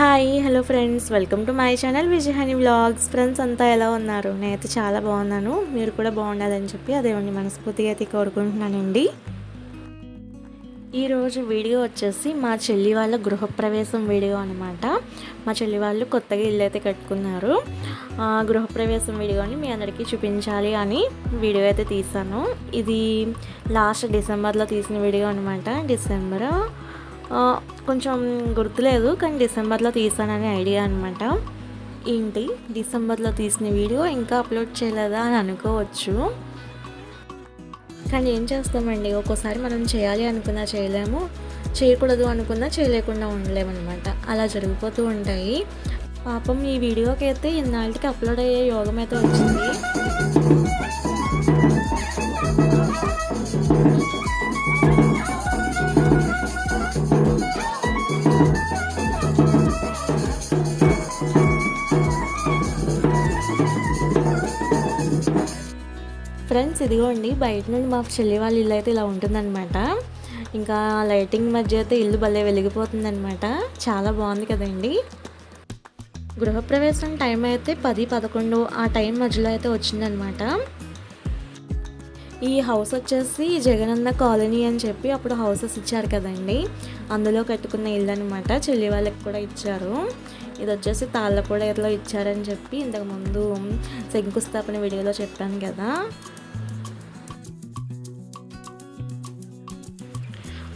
Hi hello friends. Welcome to my channel Vijayahani vlogs. Friends అంతా ఎలా ఉన్నారు? నేనైతే చాలా బాగున్నాను. మీరు కూడా బాగుండాలని చెప్పి అదేమండి మనస్ఫూర్తిగా అయితే కోరుకుంటున్నానండి. ఈరోజు వీడియో వచ్చేసి మా చెల్లి వాళ్ళ గృహప్రవేశం వీడియో అనమాట మా చెల్లి వాళ్ళు కొత్తగా ఇల్లు అయితే కట్టుకున్నారు. గృహప్రవేశం వీడియోని మీ అందరికీ చూపించాలి అని వీడియో అయితే తీసాను ఇది లాస్ట్ డిసెంబర్లో తీసిన వీడియో అనమాట డిసెంబర్ కొంచెం గుర్తులేదు కానీ డిసెంబర్లో తీసానని ఐడియా అనమాట ఏంటి? డిసెంబర్లో తీసిన వీడియో ఇంకా అప్లోడ్ చేయలేదా అని అనుకోవచ్చు. కానీ ఏం చేస్తామండి? ఒక్కోసారి మనం చేయాలి అనుకున్నా చేయలేము చేయకూడదు అనుకున్నా చేయలేకుండా ఉండలేమన్నమాట. అలా జరిగిపోతూ ఉంటాయి. పాపం ఈ వీడియోకి అయితే ఇన్నాళ్ళకి అప్లోడ్ అయ్యే యోగం అయితే వచ్చింది. ఫ్రెండ్స్ ఇదిగోండి బయట నుండి మా చెల్లి వాళ్ళ ఇల్లు అయితే ఇలా ఉంటుందన్నమాట. ఇంకా లైటింగ్ మధ్య అయితే ఇల్లు భలే వెలిగిపోతుందన్నమాట. చాలా బాగుంది కదండి. గృహప్రవేశం టైం అయితే పది పదకొండు ఆ టైం మధ్యలో అయితే వచ్చిందనమాట ఈ హౌస్ వచ్చేసి జగనన్న కాలనీ అని చెప్పి అప్పుడు హౌసెస్ ఇచ్చారు కదండి. అందులో కట్టుకున్న ఇల్లు అనమాట చెల్లి వాళ్ళకి కూడా ఇచ్చారు. ఇది వచ్చేసి తాళ్ళపూడలో ఇచ్చారని చెప్పి ఇంతకుముందు శంకుస్థాపన వీడియోలో చెప్పాను కదా.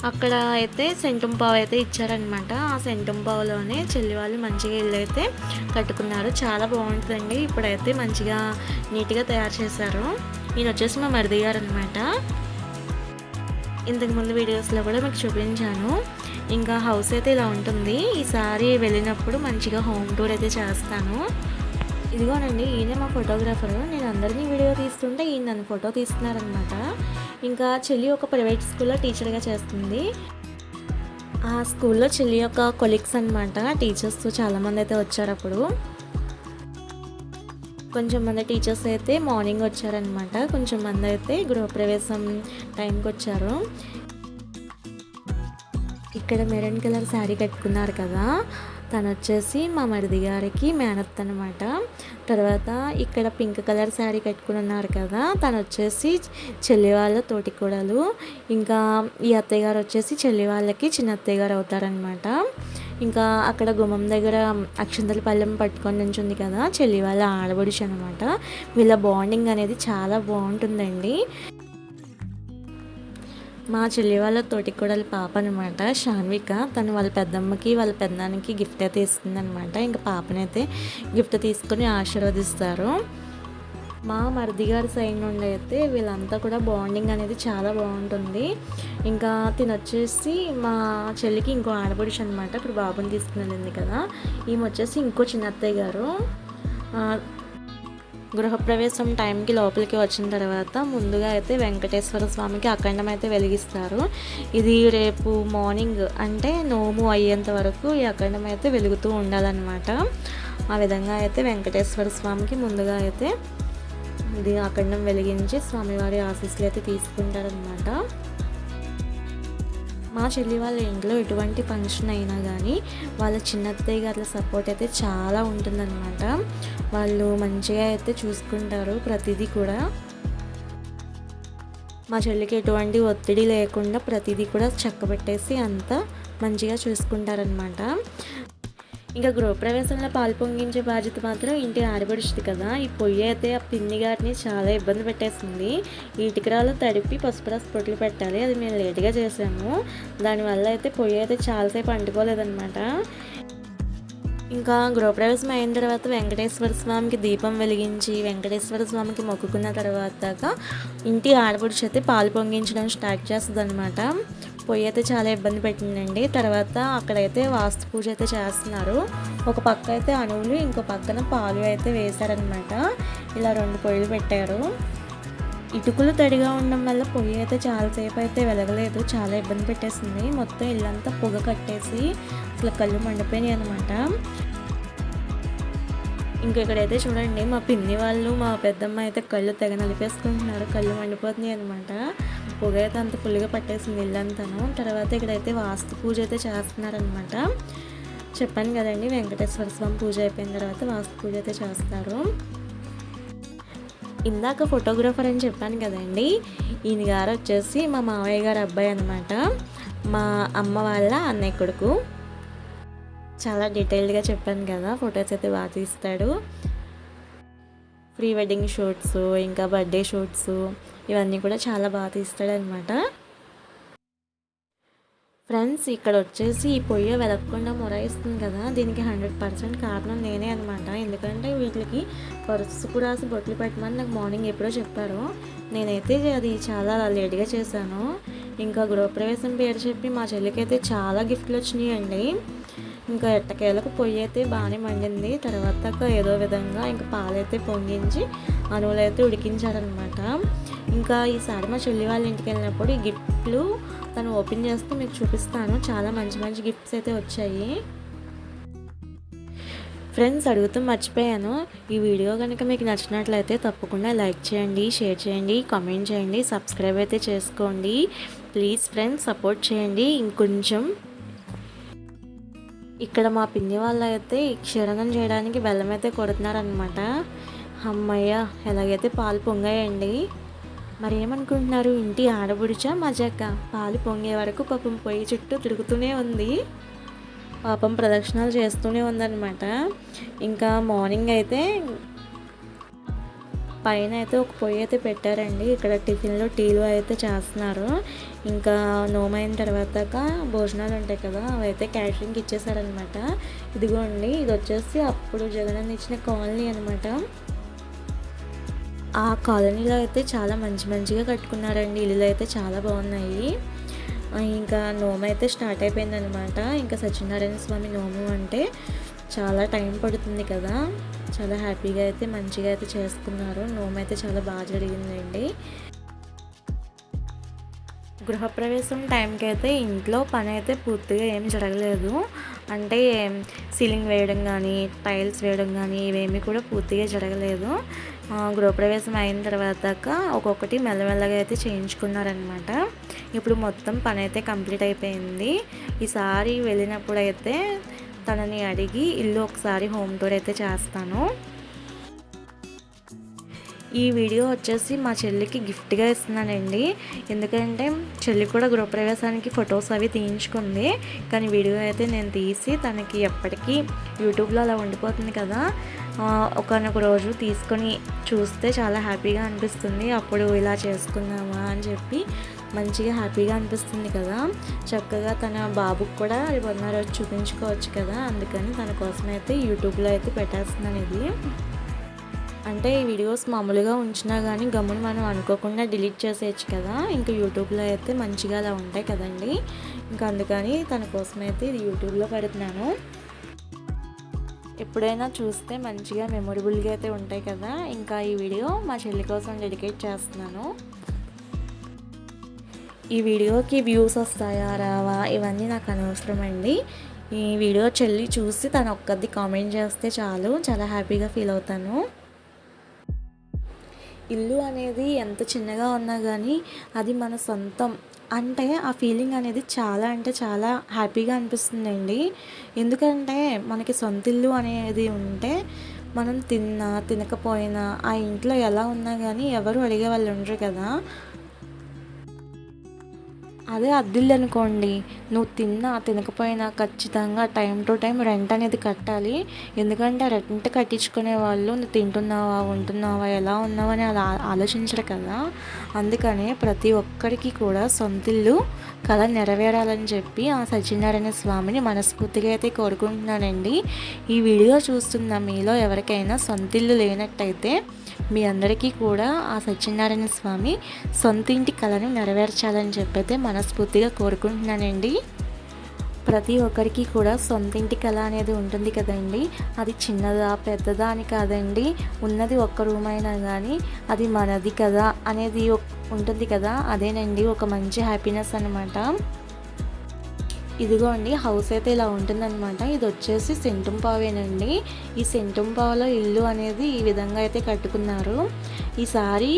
అక్కడ అయితే సెంటుంపావు అయితే ఇచ్చారనమాట ఆ సెంటుంపావులోనే చెల్లి వాళ్ళు మంచిగా ఇల్లు అయితే కట్టుకున్నారు. చాలా బాగుంటుందండి. ఇప్పుడైతే మంచిగా నీట్గా తయారు చేశారు. ఈయన వచ్చేసి మా మరిది గారు అనమాట ఇంతకుముందు వీడియోస్లో కూడా మీకు చూపించాను. ఇంకా హౌస్ అయితే ఇలా ఉంటుంది. ఈసారి వెళ్ళినప్పుడు మంచిగా హోమ్ టూర్ అయితే చేస్తాను. ఇదిగోనండి ఈయనే మా ఫోటోగ్రాఫర్. నేను అందరినీ వీడియో తీస్తుంటే ఈయన నన్ను ఫోటో తీస్తున్నారనమాట ఇంకా చెల్లి ఒక ప్రైవేట్ స్కూల్లో టీచర్గా చేస్తుంది. ఆ స్కూల్లో చెల్లి యొక్క కొలీగ్స్ అనమాట టీచర్స్ చాలామంది అయితే వచ్చారు అప్పుడు. కొంచెం మంది టీచర్స్ అయితే మార్నింగ్ వచ్చారనమాట కొంచెం మంది అయితే గృహప్రవేశం టైంకి వచ్చారు. ఇక్కడ మెరూన్ కలర్ శారీ కట్టుకున్నారు కదా. తను వచ్చేసి మా మరిది గారికి మేనత్ అనమాట తర్వాత ఇక్కడ పింక్ కలర్ శారీ కట్టుకుని ఉన్నారు కదా. తను వచ్చేసి చెల్లి వాళ్ళ తోటి కోడలు. ఇంకా ఈ అత్తయ్య గారు వచ్చేసి చెల్లి వాళ్ళకి చిన్న అత్తయ్య గారు అవుతారనమాట ఇంకా అక్కడ గుమ్మం దగ్గర అక్షంతల పళ్ళెం పట్టుకొని నుంచుంది కదా. చెల్లి వాళ్ళ ఆడబడుచు అనమాట. వీళ్ళ బాండింగ్ అనేది చాలా బాగుంటుందండి. మా చెల్లి వాళ్ళ తోటి కోడలి పాప అనమాట షాన్విక తను వాళ్ళ పెద్దమ్మకి వాళ్ళ పెద్దానికి గిఫ్ట్ అయితే ఇస్తుంది అనమాట ఇంకా పాపనైతే గిఫ్ట్ తీసుకొని ఆశీర్వదిస్తారు. మా మరిది గారి సైడ్ నుండి అయితే వీళ్ళంతా కూడా బాండింగ్ అనేది చాలా బాగుంటుంది. ఇంకా తినొచ్చేసి మా చెల్లికి ఇంకో ఆడపడుచు అనమాట ఇప్పుడు బాబుని తీసుకుని వెళ్ళింది కదా. ఈమె వచ్చేసి ఇంకో చిన్న అత్తయ్య గారు. గృహప్రవేశం టైంకి లోపలికి వచ్చిన తర్వాత ముందుగా అయితే వెంకటేశ్వర స్వామికి అఖండం అయితే వెలిగిస్తారు. ఇది రేపు మార్నింగ్ అంటే నోము అయ్యేంత వరకు ఈ అఖండం అయితే వెలుగుతూ ఉండాలన్నమాట. ఆ విధంగా అయితే వెంకటేశ్వర స్వామికి ముందుగా అయితే ఇది అఖండం వెలిగించి స్వామివారి ఆశీస్సులు అయితే తీసుకుంటారనమాట మా చెల్లి వాళ్ళ ఇంట్లో ఎటువంటి ఫంక్షన్ అయినా కానీ వాళ్ళ చిన్నత్తయ్య గారి సపోర్ట్ అయితే చాలా ఉంటుందన్నమాట. వాళ్ళు మంచిగా అయితే చూసుకుంటారు ప్రతిదీ కూడా. మా చెల్లికి ఎటువంటి ఒత్తిడి లేకుండా ప్రతిదీ కూడా చక్కబెట్టేసి అంతా మంచిగా చూసుకుంటారనమాట ఇంకా గృహప్రవేశంలో పాలు పొంగించే బాధ్యత మాత్రం ఇంటి ఆడబడుచుది కదా. ఈ పొయ్యి అయితే ఆ పిన్ని గారిని చాలా ఇబ్బంది పెట్టేసింది. ఇటుకరాలు తడిపి పసుపు రసం పొట్లు పెట్టాలి. అది మేము లేట్గా చేసాము దానివల్ల అయితే పొయ్యి అయితే చాలాసేపు అంటుకోలేదన్నమాట. ఇంకా గృహప్రవేశం అయిన తర్వాత వెంకటేశ్వర స్వామికి దీపం వెలిగించి వెంకటేశ్వర స్వామికి మొక్కుకున్న తర్వాత ఇంటి ఆడపడుచు అయితే పాలు పొంగించడం స్టార్ట్ చేస్తుంది అనమాట పొయ్యి అయితే చాలా ఇబ్బంది పెట్టిందండి. తర్వాత అక్కడైతే వాస్తు పూజ అయితే చేస్తున్నారు. ఒక పక్క అయితే అణువులు ఇంకో పక్కన పాలు అయితే వేశారనమాట ఇలా రెండు పొయ్యిలు పెట్టారు. ఇటుకలు తడిగా ఉండడం వల్ల పొయ్యి అయితే చాలాసేపు అయితే వెలగలేదు. చాలా ఇబ్బంది పెట్టేసింది. మొత్తం ఇల్లంతా పొగ కట్టేసి అసలు కళ్ళు మండిపోయినాయి అనమాట ఇంకా ఇక్కడైతే చూడండి మా పిన్ని వాళ్ళు మా పెద్దమ్మ అయితే కళ్ళు తెగ నలిపేసుకుంటున్నారు. కళ్ళు మండిపోతున్నాయి అనమాట పొగ అయితే అంత ఫుల్గా పట్టేసింది ఇల్లంతాను తర్వాత ఇక్కడైతే వాస్తు పూజ అయితే చేస్తున్నారనమాట చెప్పాను కదండి వెంకటేశ్వర స్వామి పూజ అయిపోయిన తర్వాత వాస్తు పూజ అయితే చేస్తారు. ఇందాక ఫోటోగ్రాఫర్ అని చెప్పాను కదండి ఈయన గారు వచ్చేసి మా మావయ్య గారు అబ్బాయి అనమాట మా అమ్మ వాళ్ళ అన్నయ్య కొడుకు. చాలా డీటెయిల్డ్గా చెప్పాను కదా ఫొటోస్ అయితే బాగా తీస్తాడు. ప్రీ వెడ్డింగ్ షూట్స్ ఇంకా బర్త్డే షూట్స్ ఇవన్నీ కూడా చాలా బాగా తీస్తాడనమాట ఫ్రెండ్స్ ఇక్కడ వచ్చేసి ఈ పొయ్యి వెలగకుండా మొరాయిస్తుంది కదా దీనికి హండ్రెడ్ పర్సెంట్ కారణం నేనే అనమాట ఎందుకంటే వీటికి పరుసుకు రాసి బొట్లు పెట్టమని నాకు మార్నింగ్ ఎప్పుడో చెప్పారు. నేనైతే అది చాలా లేట్గా చేశాను. ఇంకా గృహప్రవేశం పేరు చెప్పి మా చెల్లికి అయితే చాలా గిఫ్ట్లు వచ్చినాయండి. ఇంకా ఎట్టకేలకు పొయ్యి అయితే బాగానే మండింది. తర్వాత ఏదో విధంగా ఇంకా పాలైతే పొంగించి అణువులైతే ఉడికించారనమాట. ఇంకా ఈసారి మా చెల్లి వాళ్ళ ఇంటికి వెళ్ళినప్పుడు ఈ గిఫ్ట్లు తను ఓపెన్ చేస్తే మీకు చూపిస్తాను. చాలా మంచి మంచి గిఫ్ట్స్ అయితే వచ్చాయి. ఫ్రెండ్స్ అడుగుతూ మర్చిపోయాను. ఈ వీడియో కనుక మీకు నచ్చినట్లయితే తప్పకుండా లైక్ చేయండి షేర్ చేయండి కామెంట్ చేయండి సబ్స్క్రైబ్ అయితే చేసుకోండి. ప్లీజ్ ఫ్రెండ్స్ సపోర్ట్ చేయండి. ఇంకొంచెం ఇక్కడ మా పిన్ని వాళ్ళు అయితే క్షీరణం చేయడానికి బెల్లం అయితే కొడుతున్నారనమాట అమ్మయ్య ఎలాగైతే పాలు పొంగాయండి. మరి ఏమనుకుంటున్నారు ఇంటి ఆడబుడిచా మజాక? పాలు పొంగే వరకు పాపం పొయ్యి చుట్టూ తిరుగుతూనే ఉంది. పాపం ప్రదక్షిణాలు చేస్తూనే ఉందన్నమాట. ఇంకా మార్నింగ్ అయితే పైన అయితే ఒక పొయ్యి అయితే పెట్టారండి. ఇక్కడ టిఫిన్లో టీలు అయితే చేస్తున్నారు. ఇంకా నోమైన తర్వాత భోజనాలు ఉంటాయి కదా అవి అయితే క్యాటరింగ్కి ఇచ్చేసారనమాట ఇదిగోండి ఇది వచ్చేసి అప్పుడు జగన్ ఇచ్చిన కాలనీ అనమాట ఆ కాలనీలో అయితే చాలా మంచి మంచిగా కట్టుకున్నారండి ఇల్లులు అయితే చాలా బాగున్నాయి. ఇంకా నోము అయితే స్టార్ట్ అయిపోయిందనమాట ఇంకా సత్యనారాయణ స్వామి నోము అంటే చాలా టైం పడుతుంది కదా. చాలా హ్యాపీగా అయితే మంచిగా అయితే చేసుకున్నారు. నోము అయితే చాలా బాగా జరిగిందండి. గృహప్రవేశం టైంకి అయితే ఇంట్లో పని అయితే పూర్తిగా ఏం జరగలేదు. అంటే సీలింగ్ వేయడం కానీ టైల్స్ వేయడం కానీ ఇవేమీ కూడా పూర్తిగా జరగలేదు. గృహప్రవేశం అయిన తర్వాత ఒక్కొక్కటి మెల్లమెల్లగా అయితే చేయించుకున్నారనమాట. ఇప్పుడు మొత్తం పని అయితే కంప్లీట్ అయిపోయింది. ఈసారి వెళ్ళినప్పుడు అయితే తనని అడిగి ఇల్లు ఒకసారి హోమ్ టూర్ అయితే చేస్తాను. ఈ వీడియో వచ్చేసి మా చెల్లికి గిఫ్ట్గా ఇస్తున్నానండి. ఎందుకంటే చెల్లి కూడా గృహప్రవేశానికి ఫొటోస్ అవి తీయించుకుంది. కానీ వీడియో అయితే నేను తీసి తనకి ఎప్పటికీ యూట్యూబ్లో అలా ఉండిపోతుంది కదా. ఒకనొక రోజు తీసుకొని చూస్తే చాలా హ్యాపీగా అనిపిస్తుంది. అప్పుడు ఇలా చేసుకుందామా అని చెప్పి మంచిగా హ్యాపీగా అనిపిస్తుంది కదా. చక్కగా తన బాబుకి కూడా మొన్న రోజు చూపించుకోవచ్చు కదా. అందుకని తన కోసం అయితే యూట్యూబ్లో అయితే పెట్టేస్తున్నాను ఇది. అంటే ఈ వీడియోస్ మామూలుగా ఉంచినా కానీ గమ్మును మనం అనుకోకుండా డిలీట్ చేసేయచ్చు కదా. ఇంకా యూట్యూబ్లో అయితే మంచిగా అలా ఉంటాయి కదండి. ఇంకా అందుకని తన కోసం అయితే ఇది యూట్యూబ్లో పెడుతున్నాను. ఎప్పుడైనా చూస్తే మంచిగా మెమొరబుల్గా అయితే ఉంటాయి కదా. ఇంకా ఈ వీడియో మా చెల్లి కోసం డెడికేట్ చేస్తున్నాను. ఈ వీడియోకి వ్యూస్ వస్తాయా రావా? ఇవన్నీ నాకు అనవసరం అండి. ఈ వీడియో చెల్లి చూసి తను ఒక్కది కామెంట్ చేస్తే చాలు. చాలా హ్యాపీగా ఫీల్ అవుతాను. ఇల్లు అనేది ఎంత చిన్నగా ఉన్నా కానీ అది మన సొంతం. అంటే ఆ ఫీలింగ్ అనేది చాలా అంటే చాలా హ్యాపీగా అనిపిస్తుందండి. ఎందుకంటే మనకి సొంత ఇల్లు అనేది ఉంటే మనం తిన్నా తినకపోయినా ఆ ఇంట్లో ఎలా ఉన్నా కానీ ఎవరు అడిగే వాళ్ళు ఉండరు కదా. అదే అద్దిల్లు అనుకోండి నువ్వు తిన్నా తినకపోయినా ఖచ్చితంగా టైం టు టైం రెంట్ అనేది కట్టాలి. ఎందుకంటే రెంట్ కట్టించుకునే వాళ్ళు నువ్వు తింటున్నావా ఉంటున్నావా ఎలా ఉన్నావా అని అలా ఆలోచించరు కదా. అందుకనే ప్రతి ఒక్కరికి కూడా సొంతిల్లు కళ నెరవేరాలని చెప్పి ఆ సత్యనారాయణ స్వామిని మనస్ఫూర్తిగా అయితే కోరుకుంటున్నానండి. ఈ వీడియో చూస్తున్న మీలో ఎవరికైనా సొంతిల్లు లేనట్టయితే మీ అందరికీ కూడా ఆ సత్యనారాయణ స్వామి సొంత ఇంటి కళను నెరవేర్చాలని చెప్పైతే మనస్ఫూర్తిగా కోరుకుంటున్నానండి. ప్రతి ఒక్కరికి కూడా సొంత ఇంటి కళ అనేది ఉంటుంది కదండి. అది చిన్నదా పెద్దదా అని కాదండి. ఉన్నది ఒక్క రూమ్ అయినా కానీ అది మనది కదా అనేది ఉంటుంది కదా. అదేనండి ఒక మంచి హ్యాపీనెస్ అనమాట ఇదిగోండి హౌస్ అయితే ఇలా ఉంటుందన్నమాట. ఇది వచ్చేసి సెంటుంపావేనండి ఈ సెంటుంపావలో ఇల్లు అనేది ఈ విధంగా అయితే కట్టుకున్నారు. ఈసారి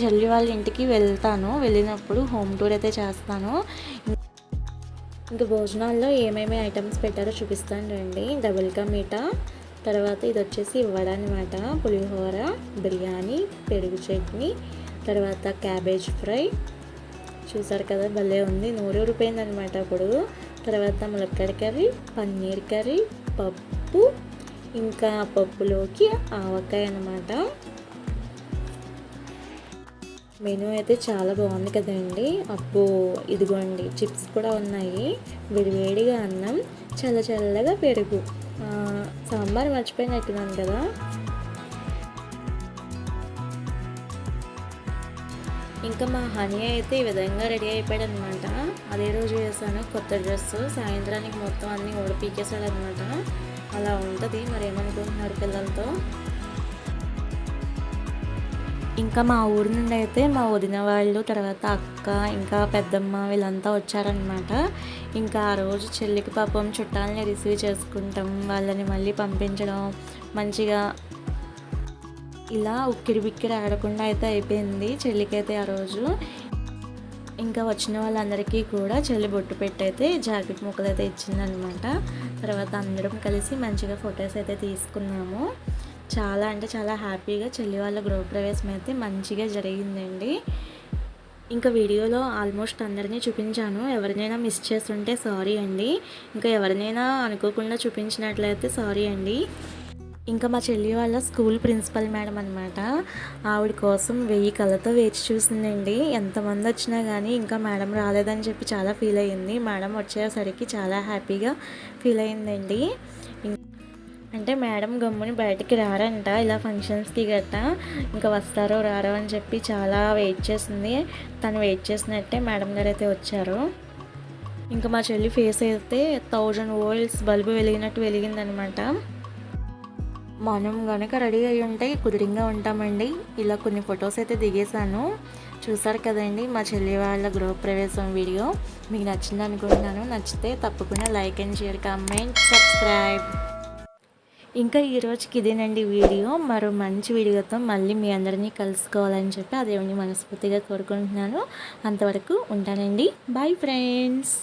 చెల్లి వాళ్ళ ఇంటికి వెళ్తాను. వెళ్ళినప్పుడు హోమ్ టూర్ అయితే చేస్తాను. ఇంకా భోజనాల్లో ఏమేమి ఐటమ్స్ పెట్టారో చూపిస్తాను రండి. డబుల్ కా మీటా తర్వాత ఇది వచ్చేసి వడ అనమాట పులిహోర బిర్యానీ పెరుగు చట్నీ తర్వాత క్యాబేజ్ ఫ్రై. చూసారు కదా భలే ఉంది. నూరు రూపాయలు అనమాట అప్పుడు. తర్వాత ములక్కాడ కర్రీ పన్నీర్ కర్రీ పప్పు ఇంకా పప్పులోకి ఆవకాయ అనమాట మెనూ అయితే చాలా బాగుంది కదండి. అప్పు ఇదిగోండి చిప్స్ కూడా ఉన్నాయి. వేడివేడిగా అన్నం చల్ల చల్లగా పెరుగు. సాంబార్ మర్చిపోయినట్టున్నాను కదా. ఇంకా మా హనీ అయితే ఈ విధంగా రెడీ అయిపోయాడు అనమాట అదే రోజు వేసాను కొత్త డ్రెస్. సాయంత్రానికి మొత్తం అన్నీ ఓడిపీకేశాడు అనమాట అలా ఉంటుంది. మరి ఏమనుకుంటున్నారు పిల్లలతో? ఇంకా మా ఊరి నుండి అయితే మా వదిన వాళ్ళు తర్వాత అక్క ఇంకా పెద్దమ్మ వీళ్ళంతా వచ్చారనమాట. ఇంకా ఆ రోజు చెల్లికి పాపం చుట్టాలని రిసీవ్ చేసుకుంటాం. వాళ్ళని మళ్ళీ పంపించడం మంచిగా ఇలా ఉక్కిరి బిక్కిరి ఆడకుండా అయితే అయిపోయింది చెల్లికైతే ఆ రోజు. ఇంకా వచ్చిన వాళ్ళందరికీ కూడా చెల్లి బొట్టు పెట్టి అయితే జాకెట్ ముక్కలు అయితే ఇచ్చిందనమాట. తర్వాత అందరం కలిసి మంచిగా ఫొటోస్ అయితే తీసుకున్నాము. చాలా అంటే చాలా హ్యాపీగా చెల్లి వాళ్ళ గృహప్రవేశం అయితే మంచిగా జరిగిందండి. ఇంకా వీడియోలో ఆల్మోస్ట్ అందరినీ చూపించాను. ఎవరినైనా మిస్ చేస్తుంటే సారీ అండి. ఇంకా ఎవరినైనా అనుకోకుండా చూపించినట్లయితే సారీ అండి. ఇంకా మా చెల్లి వాళ్ళ స్కూల్ ప్రిన్సిపల్ మేడం అనమాట ఆవిడ కోసం వెయ్యి కళ్ళతో వేచి చూసిందండి. ఎంతమంది వచ్చినా కానీ ఇంకా మేడం రాలేదని చెప్పి చాలా ఫీల్ అయ్యింది. మేడం వచ్చేసరికి చాలా హ్యాపీగా ఫీల్ అయ్యిందండి. అంటే మేడం గమ్ముని బయటికి రారంట. ఇలా ఫంక్షన్స్కి గట్టా ఇంకా వస్తారో రారో అని చెప్పి చాలా వెయిట్ చేసింది. తను వెయిట్ చేసినట్టే మేడం గారు అయితే వచ్చారు. ఇంకా మా చెల్లి ఫేస్ అయితే థౌజండ్ వోల్ట్స్ బల్బు వెలిగినట్టు వెలిగిందనమాట మనం కనుక రెడీ అయి ఉంటే కుదిరింగా ఉంటామండి. ఇలా కొన్ని ఫొటోస్ అయితే దిగేశాను. చూసారు కదండి మా చెల్లి వాళ్ళ గృహప్రవేశం వీడియో. మీకు నచ్చింది అనుకుంటున్నాను. నచ్చితే తప్పకుండా like and share comment subscribe. ఇంకా ఈరోజుకి ఇదేనండి వీడియో. మరో మంచి వీడియోతో మళ్ళీ మీ అందరినీ కలుసుకోవాలని చెప్పి అదేమని మనస్ఫూర్తిగా కోరుకుంటున్నాను. అంతవరకు ఉంటానండి. Bye friends